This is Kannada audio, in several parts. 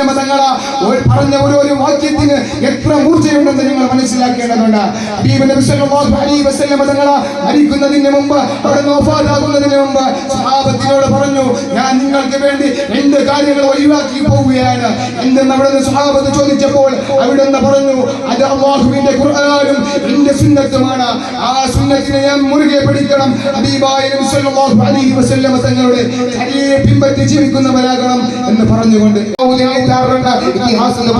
വസല്ലമ തങ്ങൾ പറഞ്ഞ ഒരു വാക്യത്തിന് എത്ര മൂർച്ചയുണ്ടെന്ന് നിങ്ങൾ മനസ്സിലാക്കേണ്ടതുണ്ട്. തങ്ങൾ മരിക്കുന്നതിന് മുമ്പ് അവിടെ വഫാത്താകുന്നതിന് മുമ്പ് സഹാബത്തിനോട് പറഞ്ഞു ഞാൻ നിങ്ങൾക്ക് വേണ്ടി രണ്ട് കാര്യങ്ങൾ ഒഴിവാക്കി പോവുകയാണ്. എന്തെന്ന് അവിടെ നിന്ന് സഹാബത്ത് ചോദിച്ചപ്പോൾ അവിടെ നിന്ന് പറഞ്ഞു അത് അള്ളാഹുവിന്റെ ഖുർആനും എന്റെ സുന്നത്തുമാണ്. ആ സുന്നത്തിനെ ഞാൻ മുറുകെ പിടിക്കണം. ഹബീബായ അലൈഹി വസല്ലമ തങ്ങളുടെ ചര്യയെ പിൻപറ്റി ജീവിക്കുന്നവരാകണം എന്ന് പറഞ്ഞുകൊണ്ട്. ಇತಿಹಾಸ ಇತಿಹಾಸದ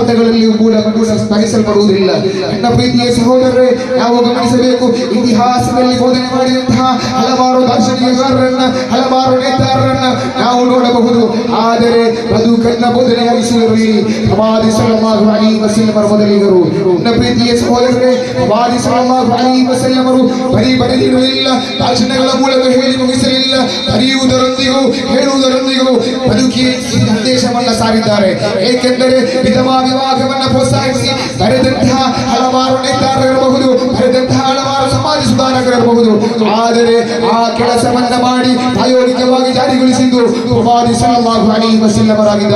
ಕೂಡ ಕೂಡ ಸ್ಥಾಪಿಸಲ್ಪಡುವುದಿಲ್ಲ. ನನ್ನ ಪ್ರೀತಿಯ ಸಹೋದರರೇ, ನಾವು ಗಮನಿಸಬೇಕು, ಇತಿಹಾಸದಲ್ಲಿ ಬೋಧನೆ ಮಾಡಿದಂತಹ ಹಲವಾರು ದಾರ್ಶನಿಕರನ್ನ ಹಲವಾರು ನೇತಾರರನ್ನ ನಾವು ನೋಡಬಹುದು. ಆದರೆ ಬದುಕನ್ನ ಬೋಧನೆಯಾಗಿಸುವಲ್ಲಿ ಪ್ರವಾದಿ ಸಲಮಾಹು ಅಲಿ ವಸಲ್ಲಮರ ಮೊದಲಿಗರು. ನನ್ನ ಪ್ರೀತಿಯ ಸಹೋದರರೇ ಪ್ರವಾದಿ ಸಲಮಾಹು ಅಲಿ ವಸಲ್ಲಮರು ಬರೀ ಬರೆದಿರಲಿಲ್ಲ ಭಾಷಣಗಳ ಮೂಲಕ ಹೇಳಿ ಮುಗಿಸಲಿಲ್ಲ. ಬರೆಯುವುದರೊಂದಿಗೂ ಹೇಳುವುದರೊಂದಿಗೂ ಬದುಕಿ ಸಂದೇಶವನ್ನ ಸಾರಿದ್ದಾರೆ. ಏಕೆಂದರೆ ವಿಧವಾ ವಿವಾಹವನ್ನು ಪ್ರೋತ್ಸಾಹಿಸಿ ಬರೆದಂತಹ ಹಲವಾರು ನೇತಾರರಿರಬಹುದು ಬರೆದಂತಹ ಹಲವಾರು ಸಮಾಜ ಸುಧಾರಕರಿರಬಹುದು ಆದರೆ ಆ ಕೆಲಸವನ್ನ ಮಾಡಿ ಪ್ರಾಯೋಗಿಕವಾಗಿ ಜಾರಿಗೊಳಿಸಿದ್ದು ಪ್ರವಾದಿ ಸಲಮಾಹು ಅಲಿ ವಸಲ್ಲಮರಾಗಿದ್ದಾರೆ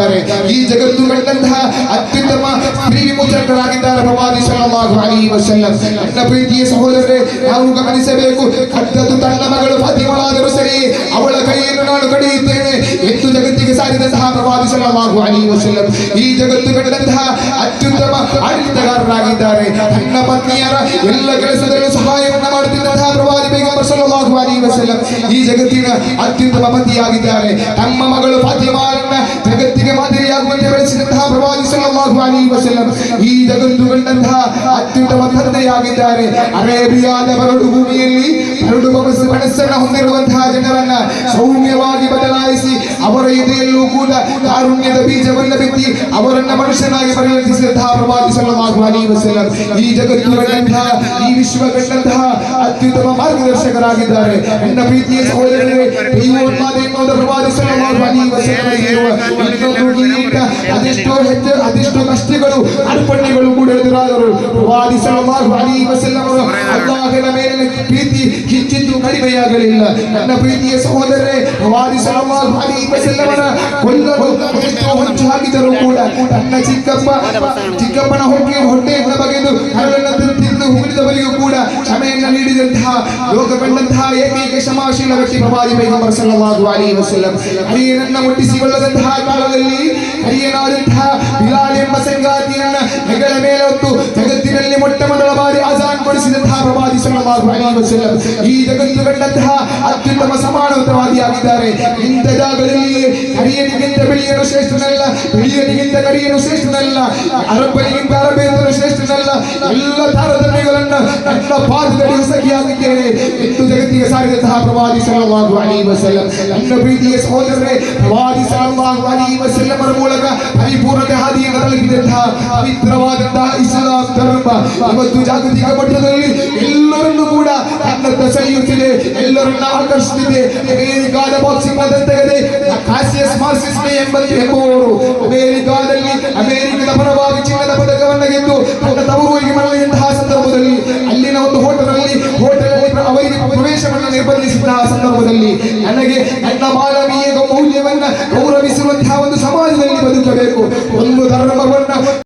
ಈ ಜಗತ್ತು ಕಂಡಂತಹ ಅತ್ಯುತ್ತಮ ಸ್ತ್ರೀ ವಿಮೋಚಕರಾಗಿದ್ದಾರೆ ಪ್ರವಾದಿ ಸಲ್ಲಲ್ಲಾಹು ಅಲೈಹಿ ವಸಲ್ಲಂ. ನನ್ನ ಪ್ರೀತಿಯ ಸಹೋದರರೇ ನಾವು ಗಮನಿಸಬೇಕು ಕದ್ದದ್ದು ತನ್ನ ಮಗಳು ಫಾತಿಮಳಾದರೂ ಸರಿ ಅವಳ ಕೈಯನ್ನು ನಾನು ಕಡಿಯುತ್ತೇನೆ ಎಂದು ಜಗತ್ತಿಗೆ ಸಾರಿದಂತಹ ಪ್ರವಾದಿ ಸಲ್ಲಲ್ಲಾಹು ಅಲೈಹಿ ವಸಲ್ಲಂ. ಈ ಜಗತ್ತು ಕಂಡಂತಹ ಅತ್ಯುತ್ತಮ ಆಡಳಿತಗಾರರಾಗಿದ್ದಾರೆ. ತನ್ನ ಪತ್ನಿಯರ ಎಲ್ಲ ಕೆಲಸದಲ್ಲೂ ಸಹಾಯವನ್ನು ಮಾಡುತ್ತಿದ್ದಂತಹ ಪ್ರವಾದಿ ಪೈಗಂಬರ್ ಸಲ್ಲಲ್ಲಾಹು ಅಲೈಹಿ ವಸಲ್ಲಂ ಈ ಜಗತ್ತಿನ ಅತ್ಯುತ್ತಮ ಪತಿಯಾಗಿದ್ದಾರೆ. ತಮ್ಮ ಮಗಳು ಫಾತಿಮಾರನ್ನ ಜಗತ್ತಿಗೆ ವಸಲ್ಲಂ ಈ ಜಗತ್ತು ಕಂಡಂತಹ ಅತ್ಯುತ್ತಮ ತಂದೆಯಾಗಿದ್ದಾರೆ ಅರೇಬಿಯಾದ ಬರಡು ಭೂಮಿಯಲ್ಲಿ ಬರಡು ಮನಸ್ಸು ಮನಸ್ಸನ್ನ ಹೊಂದಿರುವಂತಹ ಜನರನ್ನ ಸೌಮ್ಯವಾಗಿ ಬದಲಾಯಿಸಿ ಅವರ ಎದೆಯಲ್ಲೂ ಕೂಡ ಕಾರುಣ್ಯದ ಬೀಜವನ್ನು ಬಿತ್ತಿ ಅವರನ್ನ ಮನುಷ್ಯನಾಗಿ ಪರಿವರ್ತಿಸಿದಂತಹ ಪ್ರವಾದಿ ಸಲ್ಲಲ್ಲಾಹು ಅಲೈಹಿ ವಸಲ್ಲಂ ಈ ಜಗತ್ತು ಕಂಡಂತಹ ಈ ವಿಶ್ವ ಕಂಡಂತಹ ಅತ್ಯುತ್ತಮ ಮಾರ್ಗದರ್ಶಕರಾಗಿದ್ದಾರೆ ನನ್ನ ಪ್ರೀತಿಯ ಸಹೋದರರೇ ದೈವೋನ್ಮಾದ ಎನ್ನುವುದ ಪ್ರವಾದಿ ಸಲ್ಲಲ್ಲಾಹು ಅಲೈಹಿ ವಸಲ್ಲಂ ಇರುವ ಇನ್ನೊಂದು ಅದೆಷ್ಟೋ ಹೆಚ್ಚು, ಅದೆಷ್ಟೋ ಕಷ್ಟಗಳು, ಅರ್ಪಣೆಗಳು ಕೂಡ ಎದುರಾದರು ಪ್ರವಾದಿ ಸಲ್ಲಲ್ಲಾಹು ಅಲೈಹಿ ವಸಲ್ಲಂ ಅವರು ಅಲ್ಲಾಹನ ಮೇಲಿನ ಪ್ರೀತಿ ಹೆಚ್ಚಿದ್ದು ಕಡಿಮೆಯಾಗಲಿಲ್ಲ. ನನ್ನ ಪ್ರೀತಿಯ ಸಹೋದರರೇ ಪ್ರವಾದಿ ಸಲ್ಲಲ್ಲಾಹು ಅಲೈಹಿ ವಸಲ್ಲಮನ ಕೊಲ್ಲಲು ಎಷ್ಟೋ ಹೊಂಚು ಹಾಕಿದರು ಕೂಡ ನನ್ನ ಚಿಕ್ಕಪ್ಪ, ಚಿಕ್ಕಪ್ಪನ ಹೊಟ್ಟೆ ಹೊಟ್ಟೆಯನ್ನು ಬಗೆದು ಕರಳನ್ನು ತಿಂದು ಕ್ಷಮೆಯನ್ನು ಕಂಡಂತಹ ಏಕೈಕ ಕ್ಷಮಾಶೀಲ ವ್ಯಕ್ತಿ ಪ್ರವಾದಿ ಪೈಗಂಬರ್ ಸಲ್ಲಲ್ಲಾಹು ಅಲೈಹಿ ವಸಲ್ಲಂ ಹರಿಯನನ್ನ ಮುಟ್ಟಿಸಿಕೊಳ್ಳದಂತಹ ಕಾಲದಲ್ಲಿ, ಹರಿಯನಾದಂತಹ ಬಿಲಾಲ್ ಎಂಬ ಸಂಗಾತಿಯನ್ನ ಹೆಗಲ ಮೇಲೆ ಹೊತ್ತು ಜಗತ್ತಿನಲ್ಲಿ ಮೊಟ್ಟ ಮೊದಲ ಬಾರಿ ಅಜಾನ್ ಕೊಡಿಸಿದಂತಹ ಪ್ರವಾದಿ ಸಲ್ಲಲ್ಲಾಹು ಅಲೈಹಿ ವಸಲ್ಲಂ ಈ ಜಗತ್ತು ಕಂಡಂತಹ ಅತ್ಯುತ್ತಮ ಸಮಾನವಾದಿಯಾಗಿದ್ದಾರೆ ಇಂಥ ಜಾಗದಲ್ಲಿ ಹರಿಯನಿಗಿಂತ ಬಿಳಿಯನು ಶ್ರೇಷ್ಠನಲ್ಲ ಬಿಳಿಯನಿಗಿಂತ ಕರಿಯನು ಶ್ರೇಷ್ಠನಲ್ಲ, ಅರಬ್ಬನಿಗಿಂತ ಅರಬೇತನು ಶ್ರೇಷ್ಠನಲ್ಲ. ನನ್ನ ಪಾದದಲ್ಲಿ ಹೊಸಗಿಯಾಗಿದ್ದೇನೆ ಎಂದು ಜಗತ್ತಿಗೆ ಸಾರಿದಂತಹ ಪ್ರವಾದಿ ಸಲ್ಲಲ್ಲಾಹು ಅಲೈಹಿ ವಸಲ್ಲಂ ನನ್ನ ಪ್ರೀತಿಯ ಸಹೋದರರೇ ಪ್ರವಾದಿ ಸಲ್ಲಲ್ಲಾಹು ಅಲೈಹಿ ವಸಲ್ಲಮರ ಮೂಲಕ ಪರಿಪೂರ್ಣತೆ ಹಾದಿಯನ್ನು ತಲುಪಿದಂತಹ ಪವಿತ್ರವಾದಂತಹ ಇಸ್ಲಾಂ ಧರ್ಮ ಇವತ್ತು ಜಾಗತಿಕ ಮಟ್ಟದಲ್ಲಿ ಎಲ್ಲರನ್ನೂ ಕೂಡ ತನ್ನತ್ತ ಸೆಳೆಯುತ್ತಿದೆ ಎಲ್ಲರನ್ನ ಆಕರ್ಷಿಸುತ್ತಿದೆ ಅಮೆರಿಕಾದ ಬಾಕ್ಸಿಂಗ್ ದಂತಗದೆ ಕಾಸಿಯಸ್ ಮಾರ್ಸಿಸ್ ಎಂಬಂತೆ ಎಂಬುವವರು ಅಮೆರಿಕಾದಲ್ಲಿ ಅಮೆರಿಕದ ಪರವಾಗಿ ಚಿನ್ನದ ಪದಕವನ್ನು ಸಂದರ್ಭದಲ್ಲಿ ನನಗೆ ನನ್ನ ಮಾನವೀಯ ಮೌಲ್ಯವನ್ನ ಗೌರವಿಸುವಂತಹ ಒಂದು ಸಮಾಜದಲ್ಲಿ ಬದುಕಬೇಕು. ಒಂದು ಧರ್ಮವನ್ನ